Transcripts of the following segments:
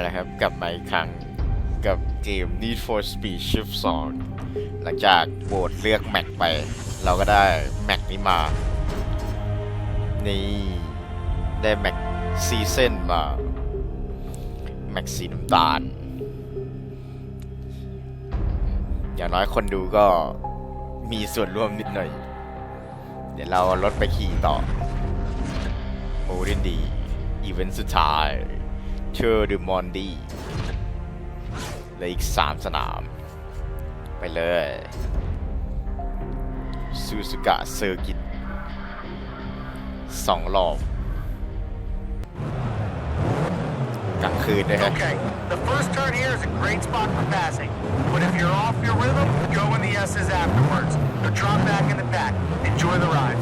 แล้วครับกลับมาอีกครั้งกับเกม Need for Speed Shift 2 หลังจากโหวตเลือกแม็กไป เราก็ได้แม็กนี้มา นี่ได้แม็กซีเซนมา แม็กสีน้ำตาล อย่างน้อยคนดูก็มีส่วนร่วมนิดหน่อย เดี๋ยวเราเอารถไปขี่ต่อโอ้ดินดี อีเวนต์สุดท้าย เชอร์ดูมอนดีเหลืออีก 3 สนาม ไปเลยซูซูกะเซอร์กิตสองรอบกลางคืนด้วยฮะ Okay, the first turn here is a great spot for passing. But if you're off your rhythm, go in the S's afterwards. Or drop back in the pack. Enjoy the ride.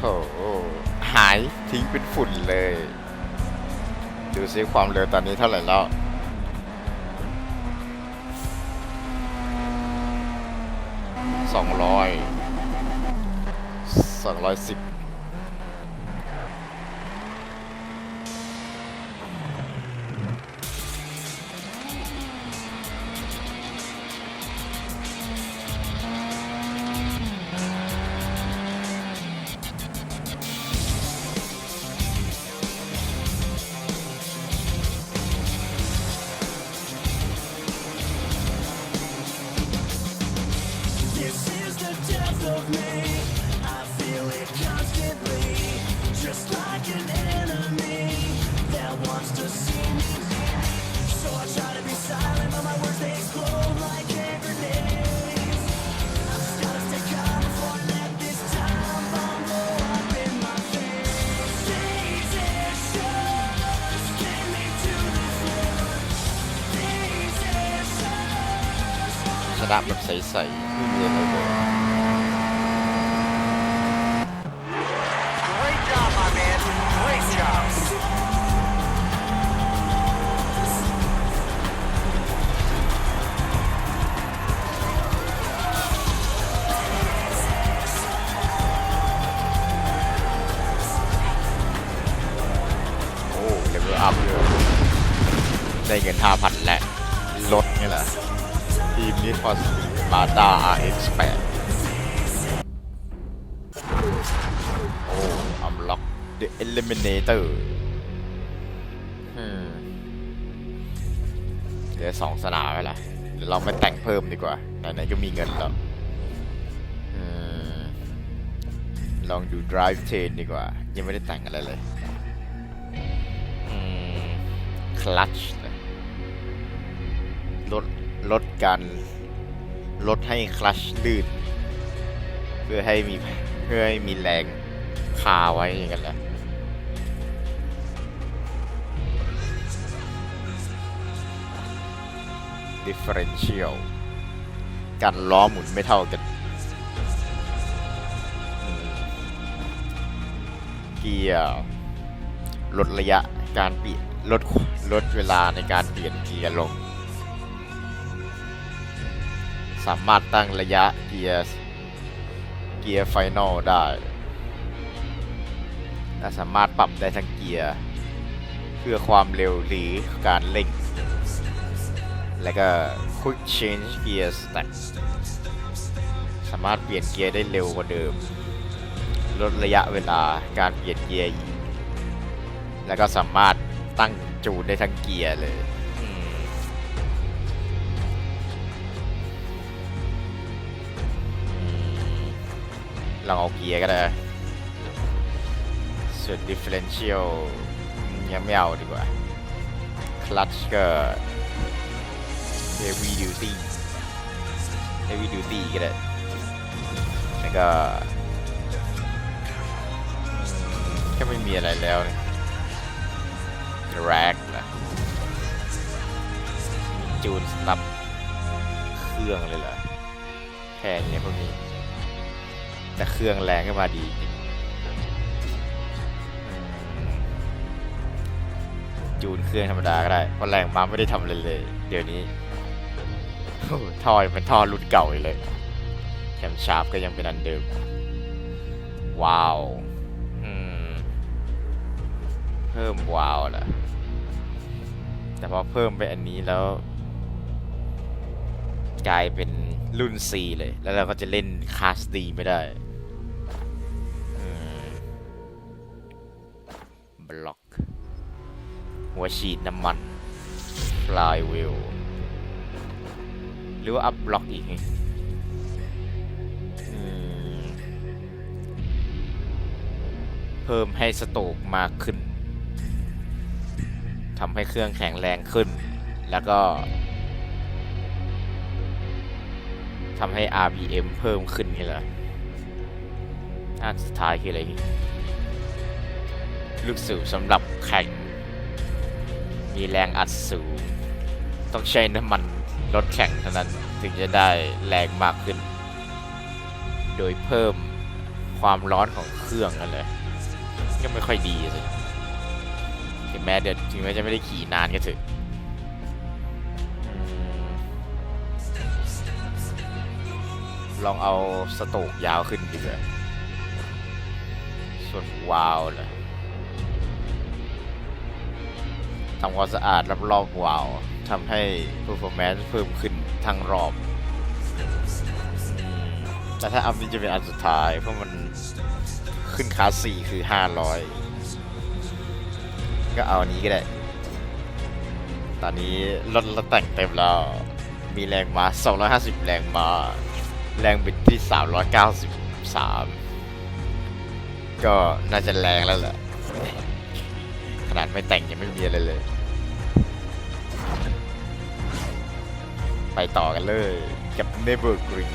โห หายทิ้งเป็นฝุ่นเลย ดูซิความเร็วตอนนี้เท่าไหร่แล้ว สองร้อยสองร้อยสิบ นะแบบใสๆไม่มีอะไรเลยโอ้เลเวลอัพเลยได้เงินห้าพันและลดนี่แหละ ทีมนี้พอสมาตา RX8 โอ้ unlock the eliminator อืมเหลือสองสนามไปละเดี๋ยวเราไม่แต่งเพิ่มดีกว่าไหนๆก็มีเงินแล้วอลองดู drive chain ดีกว่า ยังไม่ได้แต่งอะไรเลย คลัตช์ลด ลดการลดให้คลัชลื่นเพื่อให้มีเพื่อให้มีแรงคาไว้อย่างนั้นแหละ differential การล้อหมุนไม่เท่ากันเกียร์ลดระยะการเปลี่ยนลดลดเวลาในการเปลี่ยนเกียร์ลง สามารถตั้งระยะเกียร์เกียร์ไฟนอลได้และสามารถปรับได้ทั้งเกียร์เพื่อความเร็วหรือการเร่ง และก็ Quick Change Gear Stack สามารถเปลี่ยนเกียร์ได้เร็วกว่าเดิม ลดระยะเวลาการเปลี่ยนเกียร์ แล้วก็สามารถตั้งจูนได้ทั้งเกียร์เลย ลองเอาเกียร์ก็ได้ส่วน differential ยังไม่เอาดีกว่า clutch ก็ heavy duty heavy duty ก็ได้แล้วก็แค่ไม่มีอะไรแล้วนี่ drag นะจูนสำหรับเครื่องเลยเหรอแค่นี้พวกนี้ แต่เครื่องแรงก็มาดีจริงยูนเครื่องธรรมดาก็ได้เพราะแรงมาไม่ได้ทำอะไรเลย เดี๋ยวนี้ท่อยเป็นท่อรุ่นเก่าอยู่เลยแคมชาร์ปก็ยังเป็นอันเดิม ว้าวเพิ่มว้าวเหรอแต่พอเพิ่มไปอันนี้แล้ว กลายเป็นรุ่น C เลย แล้วเราก็จะเล่นคลาส D ไม่ได้ บล็อก หัวฉีดน้ำมันฟลายวิลหรือว่าอัพบล็อกอีกอเพิ่มให้สโตกมากขึ้นทำให้เครื่องแข็งแรงขึ้น แล้วก็ทำให้ RPM เพิ่มขึ้นนี่เหรออันสุดท้ายคืออะไรพี่ ลูกสูบสำหรับแข่ง มีแรงอัดสูง ต้องใช้น้ำมันรถแข่งเท่านั้นถึงจะได้แรงมากขึ้น โดยเพิ่มความร้อนของเครื่องนั่นแหละก็ไม่ค่อยดีเลยถึงแม้เดี๋ยวถึงแม้จะไม่ได้ขี่นานก็เถอะอืมลองเอาสโตกยาวขึ้นดีกว่าส่วนวาล์วนะ ทำความสะอาดรอบๆวาล์วทำให้ performance เพิ่มขึ้นทั้งรอบ แต่ถ้าอัพนี้จะเป็นอันสุดท้าย เพราะมันขึ้นคลาสี่คือ 500 ก็เอาอันนี้ก็ได้ ตอนนี้รถเราแต่งเต็มแล้ว มีแรงม้า 250 แรงม้า แรงบิดที่ 393 ก็น่าจะแรงแล้วแหละ ไม่แต่งยังไม่มีอะไรเลย ไปต่อกันเลยกับ Never Green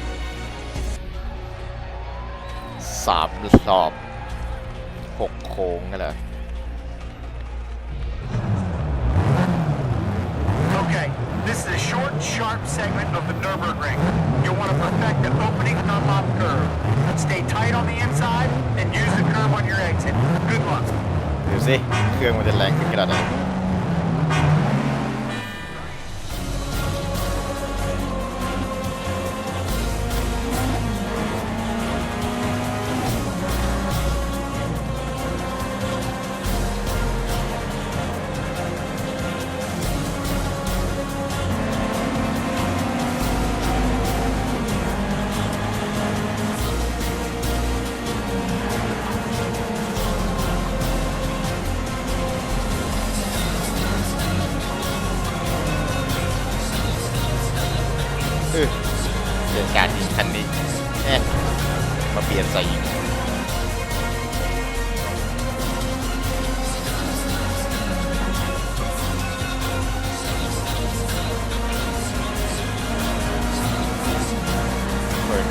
สามรอบหกโค้งกันเลย Okay, this is a short, sharp segment of the Nürburgring. You'll want to perfect the opening unlock curve. Stay tight on the inside and use the curve on your exit. Good luck. ดูสิ เครื่องมันจะแรงขึ้นขนาดไหน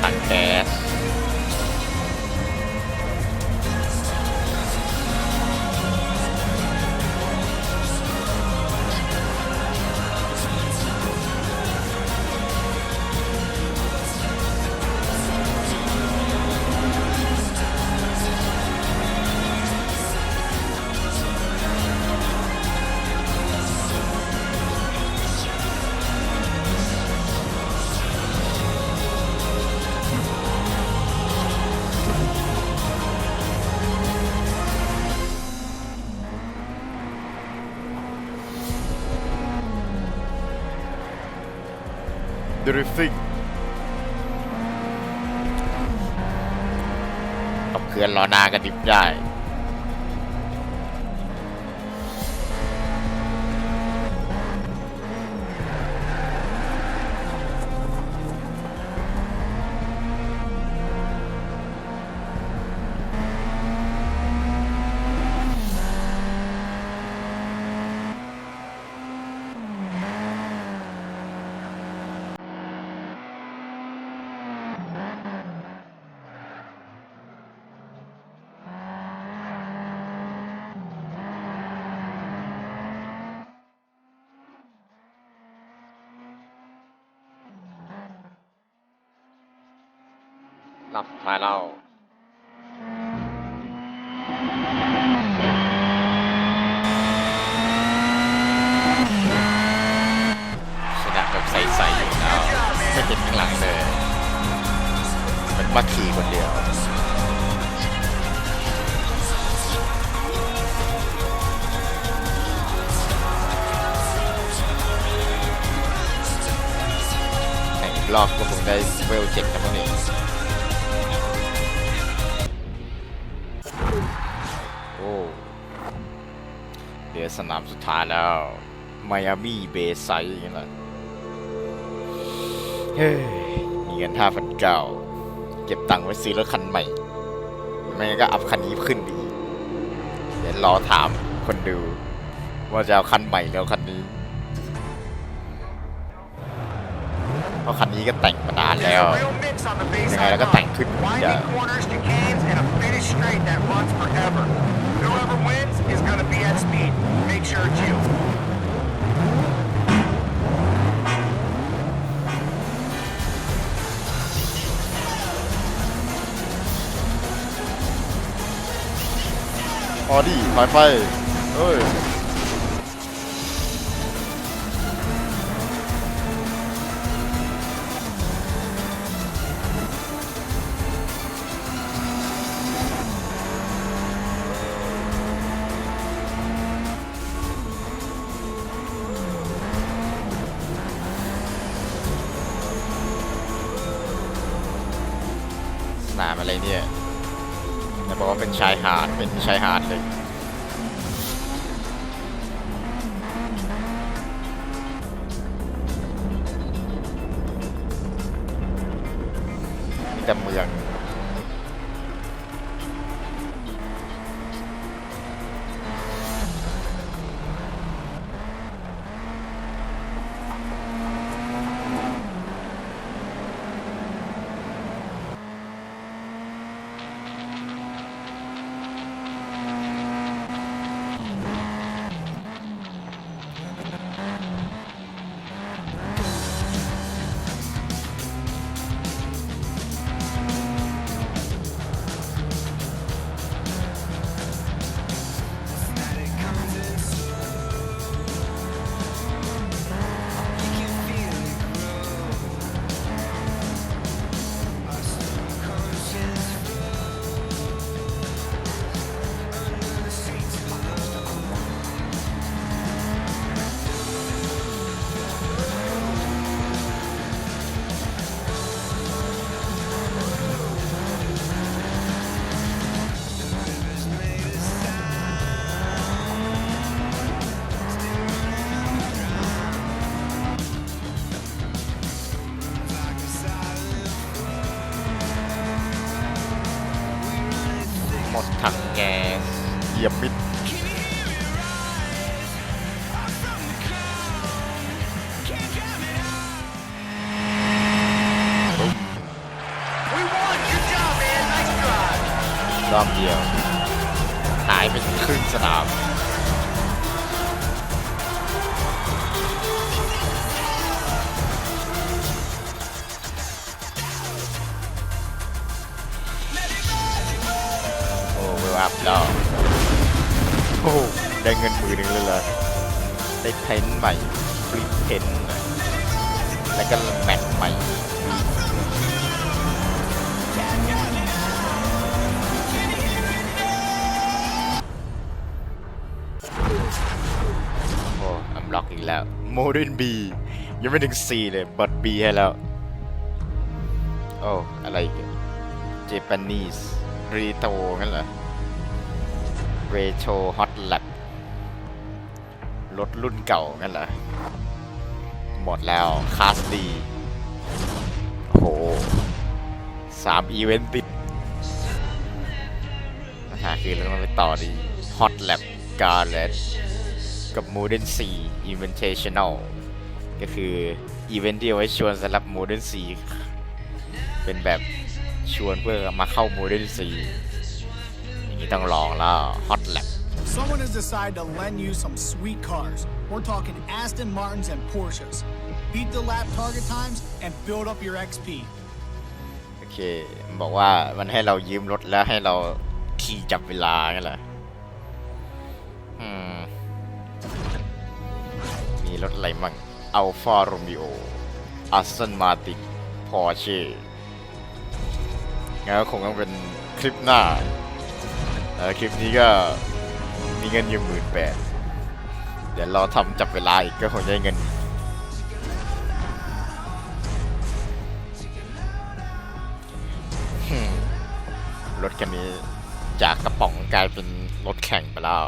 เปิดถังแก๊ส ดริฟติ้งขับเคลื่อนล้อหน้ากระดิบได้ นับสุดท้ายแล้วชนะแบบใสๆอยู่แล้วไม่เห็นข้างหลังเลยมันมาขี่คนเดียวแข่งรอบก็คงได้เวลเจ็ดกันมั้งเนี่ อสนามสุดท้ายแล้วไมอามี่เบย์ไซด์อย่างเงี้ยเหรอเฮ้ยมีเงินห้าพันเก้าเก็บตังค์ไว้ซื้อรถคันใหม่ ไม่งั้นก็อัพคันนี้ขึ้นไปอีเดี๋ยวรอถามคนดู ว่าจะเอาคันใหม่แล้วคันนี้ เพราะคันนี้ก็แต่งมานานแล้ว ยังไงแล้วก็แต่งขึ้น line. จะ Winding corners, chicanes, and a finish straight that runs forever. Whoever wins is going to be at speed. Make sure it's you. ออดี้ถอยไปเอ้ย เป็นชายหาดเป็นชายหาดเลย ยียบมิด We won! Good job, man! Nice drive! รอบเดียว หายไปครึ่งสนามโอ้เวลอัพแล้ว อ้ได้เงินหมือหนึ่งเลยเหรอได้เทนท์ใหม่ฟรีเทนท์แล้วก็แมตช์ใหม่โอ้อัมล็อกอีกแล้วโมเดิร์นบียังไม่ถึง 4 เลยบัตบีให้แล้ว โอ้ อะไรเจแปนนีสรีโตงั้นเหรอ เรโชฮอตแลบรถรุ่นเก่างั้นเหรอ หมดแล้ว คาสดีโอ้โหสามอีเวนต์ติดปัญหาคือเราต้องไปต่อดีฮอตแลบการ์เลตกับ Modern C Invitational ก็คืออีเวนต์ที่เอาไว้ชวนสำหรับ Modern C เป็นแบบชวนเพื่อมาเข้า Modern C อย่างนี้ต้องลองแล้ว Hot Lab Someone has decided to lend you some sweet cars. We're talking Aston Martins and Porsches. Beat the lap target times and build up your XP. โอเคเคมันบอกว่ามันให้เรายืมรถแล้วให้เราขี่จับเวลาไงล่ะอืมมีรถอะไรมั่งอัลฟาโรมิโออัสตันมาตินพอร์เช่งั้นก็คงต้องเป็นคลิปหน้าเออ คลิปนี้ก็มีเงินอยู่หมื่นแปดเดี๋ยวรอทำจับเวลาอีกก็คงได้เงินรถคันนี้จากกระป๋องกลายเป็นรถแข่งไปแล้ว